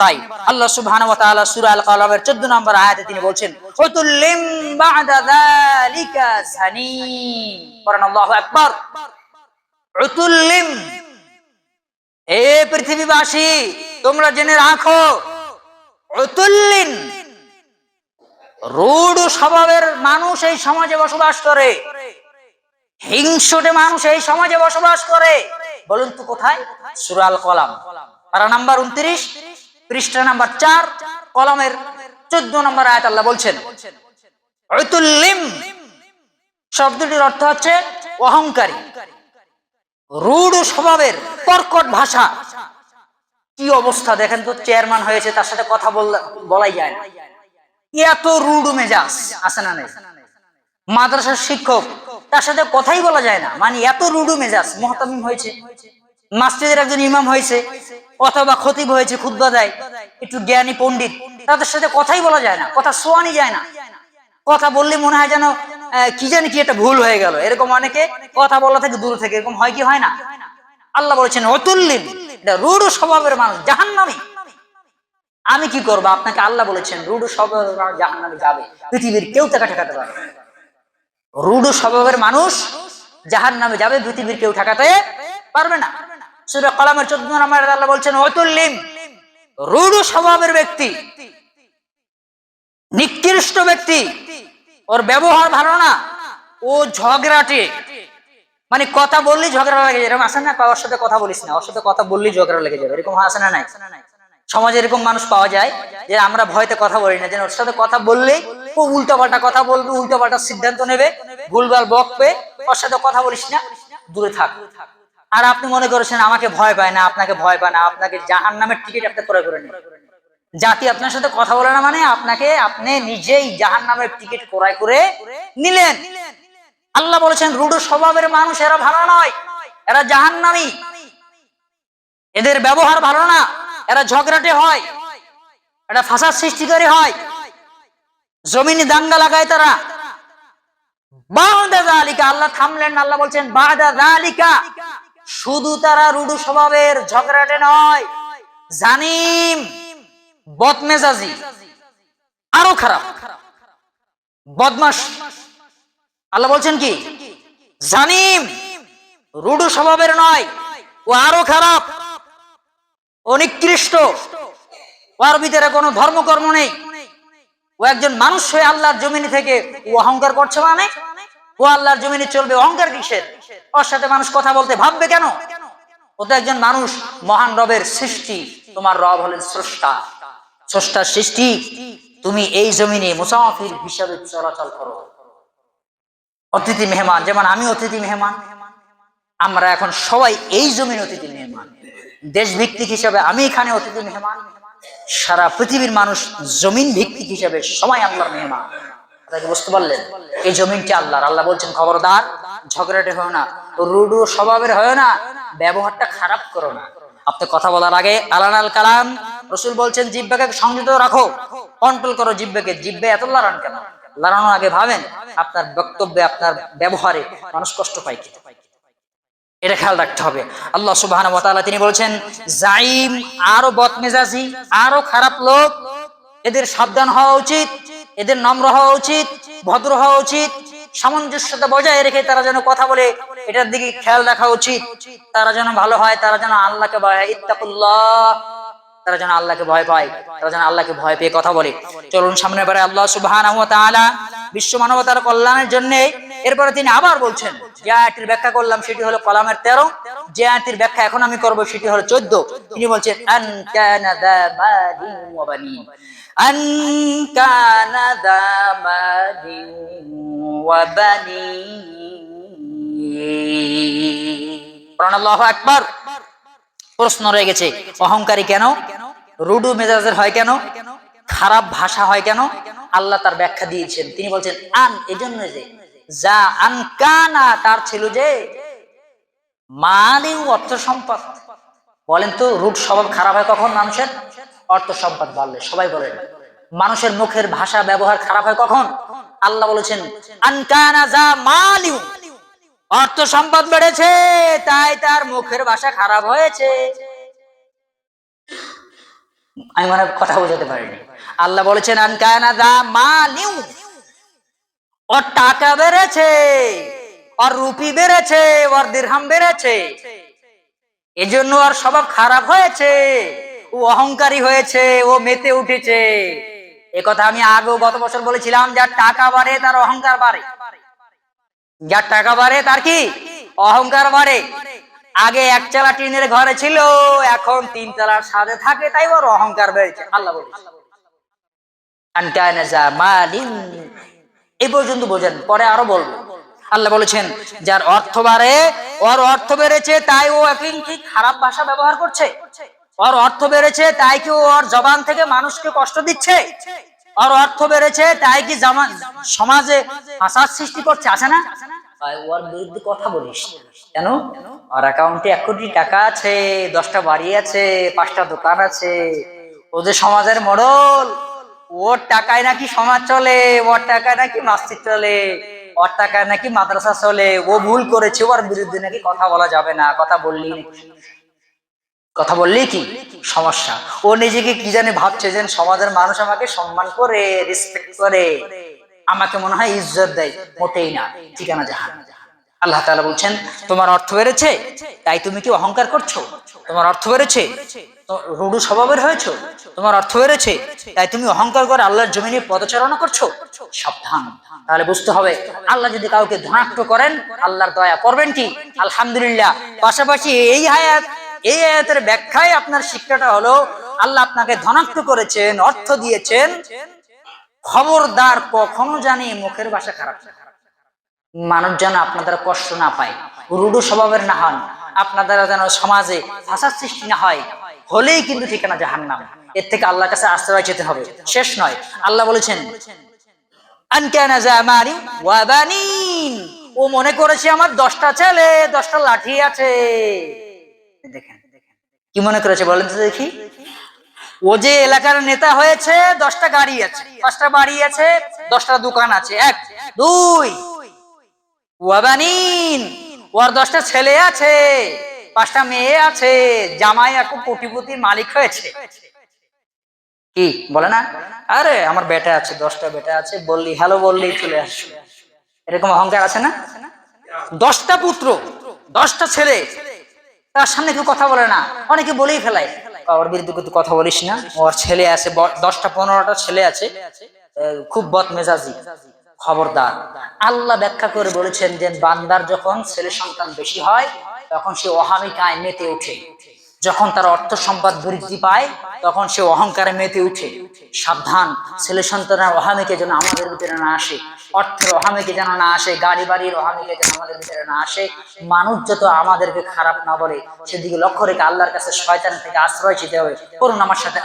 তাই আল্লাহ সুবহানাহু ওয়া তাআলা সূরা আল কালামের 14 নম্বর আয়াতে তিনি বা'দা যালিকা পড়েন আল্লাহু আকবার। পৃথিবীবাসী, তোমরা জেনে রাখো রূঢ় স্বভাবের মানুষ এই সমাজে বসবাস করে। হিংসুটে মানুষ এই সমাজে বসবাস করে। বলুন তো কোথায়? সুরাল কলাম পারা নাম্বার উনত্রিশ। পৃষ্ঠা নাম্বার চার, কলমের চোদ্দ নম্বর আয়াত আল্লাহ বলছেন শব্দটির অর্থ হচ্ছে অহংকারী। রূঢ় স্বভাবের কর্কট ভাষা। কি অবস্থা দেখেন তো, চেয়ারম্যান হয়েছে, তার সাথে কথা বলাই যায় না। এত রুড মেজাজ, আছে না নেই? মাদ্রাসার শিক্ষক, তার সাথে কথাই বলা যায় না। মানে এত রুডু মেজাজ, মহতামিম হয়েছে। মাস্টিদের একজন ইমাম হয়েছে, অথবা খতিব হয়েছে খুদ্া দেয়, একটু জ্ঞানী পণ্ডিত। তাদের সাথে কথাই বলা যায় না, কথা শোয়ানি যায় না। কথা বললে মনে হয় যেন কি জানি কি একটা ভুল হয়ে গেল। এরকম অনেকে কথা বলা থেকে দূর থেকে, এরকম হয় কি হয় না? আল্লাহ বলেছেন অতুল্লিন রুড় স্বভাবের মানুষ, জাহান্নামী। আমি কি করব? আপনাকে আল্লাহ বলেছেন, রুডু স্বভাবের মানুষ জাহান্নামে যাবে। পৃথিবীর কেউ তাকে ঠেকাতে পারবে। রুডু স্বভাবের মানুষ জাহান নামে যাবে, পৃথিবীর কেউ ঠেকাতে পারবে না। সুরা কলামের চোদ্দ নম্বর আল্লাহ বলছেন, অতুল্লিম, রুডু স্বভাবের ব্যক্তি, নিকৃষ্ট ব্যক্তি, ওর ব্যবহার ভালো না, ও ঝগড়াটে। মানে কথা বললি ঝগড়া লেগে যাবে। এরকম আসে না? ওর সাথে কথা বলিস না। ওর সাথে কথা বললি ঝগড়া লেগে যাবে। এরকম আসে না নাই? সমাজে এরকম মানুষ পাওয়া যায় যে আমরা ভয়তে কথা বলি না। যে ওর সাথে কথা বললেই ও উল্টো পাল্টা কথা বলবে উল্টো পাল্টা সিদ্ধান্ত নেবে, ভুলভাল বকবে, ওর সাথে কথা বলিস না, দূরে থাক। আর আপনি মনে করেছেন আমাকে ভয় পায় না, আপনাকে ভয় পায় না, আপনাকে জাহান নামের টিকিট আপনি করে করে নিন জাতি আপনার সাথে কথা বলে না মানে আপনাকে আপনি নিজেই জাহান নামের টিকিট ক্রয় করে নিলেন। আল্লাহ বলেছেন, রুডো স্বভাবের মানুষ, এরা ভালো নয়, এরা জাহান্নামী। এদের ব্যবহার ভালো না, এরা ঝগড়াটে হয় এটা ফাঁসার সৃষ্টিকারী হয়। জমিনে দাঙ্গা লাগায় তারা। বাদা আল্লাহ থামলেন আল্লাহ বলছেন বাদা জালিকা। শুধু তারা রুডু স্বভাবের ঝগড়াটে নয়, জানিম, বদমেজাজি, আরও খারাপ। বদমাস আল্লাহ বলছেন কি? জানিম, রুডু স্বভাবের নয়, ও আরও খারাপ, ও নিকৃষ্ট ওর ভিতরে কোনো ধর্মকর্ম নেই। ও একজন মানুষ হয়ে আল্লাহর জমিনে থেকে ও অহংকার করছে মানে? ও আল্লাহর জমিনে চলবে অহংকার কিসের? ওর সাথে মানুষ কথা বলতে ভাববে কেন? ও তো একজন মানুষ, মহান রবের সৃষ্টি, তোমার রব হলেন স্রষ্টা। স্রষ্টার সৃষ্টি, তুমি এই জমিনে মুসাফির হিসাবে চলাচল করো। অতিথি মেহমান, যেমন আমি অতিথি মেহমান, আমরা এখন সবাই এই জমিন অতিথি মেহমান। দেশ ভিত্তিক হিসাবে আমি এখানে অতিথি মেহমান, সারা পৃথিবীর মানুষ জমিন ভিত্তিক হিসাবে সবাই আল্লাহর মেহমান। আপনাকে বুঝতে পারলেন? এই জমিনটি আল্লাহর। আল্লাহ বলছেন, খবরদার, ঝগড়াটে হয় না রুডু স্বভাবের হয় না, ব্যবহারটা খারাপ করো না। আপনি কথা বলার আগে আলান আল কালাম, রসুল বলছেন জিব্বাকে সংযত রাখো কন্ট্রোল করো জিব্বাকে জিব্বে এত লড়ান কেন? লড়ানোর আগে ভাবেন, আপনার বক্তব্যে, আপনার ব্যবহারে মানুষ কষ্ট পায় কি? এটা খেয়াল রাখতে হবে। আল্লাহ সুবাহ তিনি বলছেন, জাইম, আরও বদমেজাজি, আরও খারাপ লোক, এদের সাবধান হওয়া উচিত এদের নম্র হওয়া উচিত, ভদ্র হওয়া উচিত, সামঞ্জস্যতা বজায় রেখে তারা যেন কথা বলে, এটার দিকে খেয়াল রাখা উচিত। তারা যেন ভালো হয়, তারা যেন আল্লাহকে ভয় ইত্তাকুল্লাহ। তারা যেন আল্লাহকে ভয় পায়, তারা যেন আল্লাহকে ভয় পেয়ে কথা বলে। চলুন সামনে বারে আল্লাহ তাআলা বিশ্ব মানবতার কল্যাণের জন্য, এরপরে তিনি আবার বলছেন, যে আয়াতটির ব্যাখ্যা করলাম, সেটি হলো কলামের তেরো। যে আয়াতটির ব্যাখ্যা এখন আমি করব, সেটি হলো চোদ্দ। তিনি বলছেন, আন কানা দা মালিন ওয়া বানিন। আন কানা দা মালিন ওয়া বানিন। আল্লাহু আকবার। প্রশ্ন রয়ে গেছে, অহংকারী কেন? রুডু মেজাজের হয় কেন? খারাপ ভাষা হয় কেন? আল্লাহ তার ব্যাখ্যা দিয়েছেন। তিনি বলছেন, আন এজন্য যে, যা আনকানা তার ছিল যে মালি অর্থ সম্পদ। বলেন তো, রুট স্বভাব খারাপ হয় কখন মানুষের? অর্থ সম্পদ বাড়লে, সবাই বলেন মানুষের মুখের ভাষা, ব্যবহার খারাপ হয় কখন? আল্লাহ বলেছেন অর্থ সম্পদ বেড়েছে, তাই তার মুখের ভাষা খারাপ হয়েছে। আমি মনে কথা বোঝাতে পারিনি। আল্লাহ বলেছেন, আনকানা দা মালিউ। ওর টাকা বেড়েছে। ওর রুপি বেড়েছে ওর দিরহাম বেড়েছে। এজন্য ওর স্বভাব খারাপ হয়েছে। ও অহংকারী হয়েছে, ও মেতে উঠেছে। এ কথা আমি আগেও গত বছর বলেছিলাম, যার টাকা বাড়ে তার অহংকার বাড়ে। যার টাকা বাড়ে তার কি? অহংকার বাড়ে। আগে এক চালা টিনের ঘরে ছিল, এখন তিন চালার সাথে থাকে, তাই ওর অহংকার বেড়েছে। আল্লাহ বলে এই পর্যন্ত বোঝেন, পরে আরও বলব। আল্লাহ বলেছেন, যার অর্থ বাড়ে, ওর অর্থ বেড়েছে তাই ও এখন কি খারাপ ভাষা ব্যবহার করছে। ওর অর্থ বেড়েছে তাই কি ওর জবান থেকে মানুষকে কষ্ট দিচ্ছে? ওর অর্থ বেড়েছে তাই কি সমাজে ফাঁসার সৃষ্টি করছে আছে না? ওর বিরুদ্ধে কথা বলিস। কেন? ওর অ্যাকাউন্টে এক কোটি টাকা আছে, দশটা বাড়ি আছে, পাঁচটা দোকান আছে। ও সমাজের মডল, ওর টাকায় নাকি সমাজ চলে, ওর টাকায় নাকি মসজিদ চলে। ওর টাকায় নাকি মাদ্রাসা চলে, ও ভুল করেছে, ওর বিরুদ্ধে নাকি কথা বলা যাবে না। কথা বললি কথা বললেই কি সমস্যা? ও নিজেকে কি জানে ভাবছে যে সমাজের মানুষ আমাকে সম্মান করে রেসপেক্ট করে। আমাকে মনে হয় ইজ্জত দেয়, মোটেই না। ঠিকানা জাহান। আল্লাহ তাআলা বলছেন, তোমার অর্থ বেড়েছে, তাই তুমি কি অহংকার করছ? তোমার অর্থ বেড়েছে? রুডু স্বভাবের হয়েছো? তোমার অর্থ বেড়েছে। তাই তুমি অহংকার করে আল্লাহর জমিনে পদচারণা করছ? সাবধান। তাহলে বুঝতে হবে, আল্লাহ যদি কাউকে ধনাক্ত করেন, আল্লাহর দয়া করবেন কি? আলহামদুলিল্লাহ। পাশাপাশি এই হায়াত এই আয়াতের ব্যাখ্যায় আপনার শিক্ষাটা হলো, আল্লাহ আপনাকে ধনাক্ত করেছেন, অর্থ দিয়েছেন। খবরদার কখনো জানি মুখের ভাষা খারাপ। মানুষ যেন আপনার দ্বারা কষ্ট না পায়। রুডু স্বভাবের না হন। আপনার দ্বারা যেন সমাজে ভাষার সৃষ্টি না হয়। হলেই কিন্তু ঠিকানা জাহান্নাম। এর থেকে আল্লাহর কাছে আশ্রয় যেতে হবে। শেষ নয়। আল্লাহ বলেছেন ও মনে করেছে, আমার দশটা ছেলে, দশটা লাঠি আছে। দেখেন, কি মনে করেছে বলেন তো দেখি। ও যে এলাকার নেতা হয়েছে, দশটা গাড়ি আছে। পাঁচটা বাড়ি আছে, দশটা দোকান আছে। এক, দুই ওয়াবানিন ওর দশটা ছেলে আছে। পাঁচটা মেয়ে আছে, জামাই এখন কোটিপতির মালিক হয়েছে। কি? বলে না? আরে, আমার বেটা আছে, দশটা বেটা আছে, বললি, হ্যালো বললেই চলে আসবে এরকম অহংকার আছে না? দশটা পুত্র, দশটা ছেলে, তার সামনে কেউ কথা বলে না। অনেকে বলেই ফেলায়। ওর বিরুদ্ধে কিন্তু কথা বলিস না। ওর ছেলে আছে দশটা, পনেরোটা ছেলে আছে খুব বদ মেজাজি খবরদার। আল্লাহ ব্যাখ্যা করে বলেছেন যে, বান্দার যখন ছেলে সন্তান বেশি হয় তখন সে অহামিকায় মেতে ওঠে। যখন তার অর্থ সম্পদ বৃদ্ধি পায়, তখন সে অহংকারে মেতে উঠে সাবধান, ছেলে সন্তানের অহামিকে যেন আমাদের ভিতরে না আসে। অর্থের অহামিকে যেন না আসে গাড়ি বাড়ির অহামিকে যেন আমাদের ভিতরে না আসে। মানুষ যত আমাদেরকে খারাপ না বলে, সেদিকে লক্ষ্য রেখে আল্লাহর কাছে শয়তান থেকে আশ্রয় যেতে হবে। করুন আমার সাথে